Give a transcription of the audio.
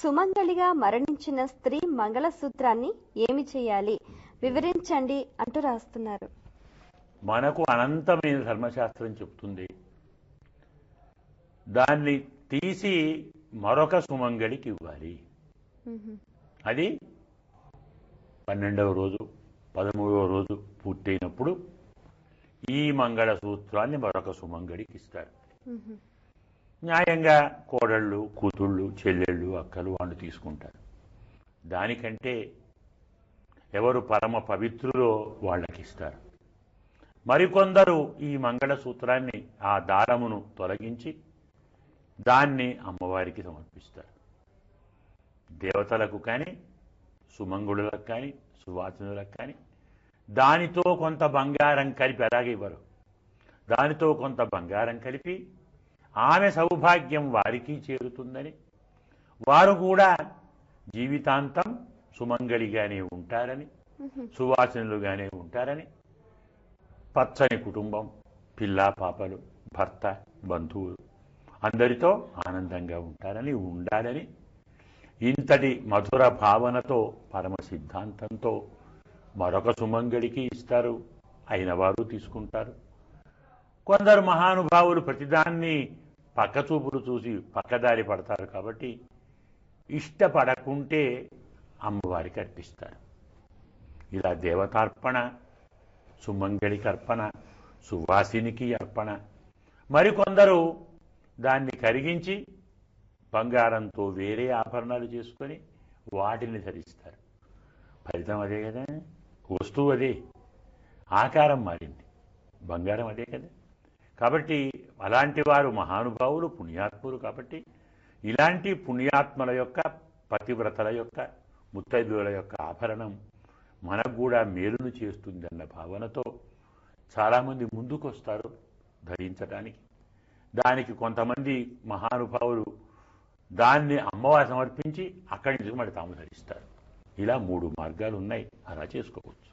సుమంగళిగా మరణించిన స్త్రీ మంగళసూత్రాన్ని ఏమి చేయాలి? వివరించండి అంటూ రాస్తున్నారు. మనకు అనంతమైన ధర్మశాస్త్రం చెప్తుంది. దాన్ని తీసి మరొక సుమంగళికి ఇవ్వాలి. అది పన్నెండవ రోజు పదమూడవ రోజు పూర్తయినప్పుడు ఈ మంగళసూత్రాన్ని మరొక సుమంగళికి ఇస్తారు. న్యాయంగా కోడళ్ళు కూతుళ్ళు చెల్లెళ్ళు అక్కలు వాళ్ళు తీసుకుంటారు. దానికంటే ఎవరు పరమ పవిత్రులో వాళ్ళకి ఇస్తారు మరికొందరు ఈ మంగళసూత్రాన్ని ఆ దారమును తొలగించి దాన్ని అమ్మవారికి సమర్పిస్తారు. దేవతలకు కానీ సుమంగుళులకు కానీ సువాసనులకు కానీ దానితో కొంత బంగారం కలిపి అలాగే ఇవ్వరు. దానితో కొంత బంగారం కలిపి ఆమె సౌభాగ్యం వారికి చేరుతుందని. వారు కూడా జీవితాంతం సుమంగళిగానే ఉంటారని. సువాసనులుగానే ఉంటారని. పచ్చని కుటుంబం పిల్ల పాపలు భర్త బంధువులు అందరితో ఆనందంగా ఉంటారని ఉండాలని. ఇంతటి మధుర భావనతో పరమ సిద్ధాంతంతో మరొక సుమంగళికి ఇస్తారు అయిన వారు తీసుకుంటారు. కొందరు మహానుభావులు ప్రతిదాన్ని పక్కచూపులు చూసి పక్కదారి పడతారు కాబట్టి ఇష్టపడకుంటే అమ్మవారికి అర్పిస్తారు. ఇలా దేవతార్పణ సుమంగళికి అర్పణ సువాసినికి అర్పణ. మరికొందరు దాన్ని కరిగించి బంగారంతో వేరే ఆభరణాలు చేసుకొని వాటిని ధరిస్తారు. ఫలితం అదే కదా? వస్తువు అదే. ఆకారం మారింది. బంగారం అదే కదా? కాబట్టి అలాంటి వారు మహానుభావులు పుణ్యాత్ములు కాబట్టి ఇలాంటి పుణ్యాత్మల యొక్క పతివ్రతల యొక్క ముత్తైదుల యొక్క ఆభరణం మనకు కూడా మేలును చేస్తుందన్న భావనతో చాలామంది ముందుకు వస్తారు ధరించడానికి దానికి కొంతమంది మహానుభావులు దాన్ని అమ్మవారి సమర్పించి అక్కడి నుంచి మరి తాము ధరిస్తారు. ఇలా మూడు మార్గాలు ఉన్నాయి అలా చేసుకోవచ్చు.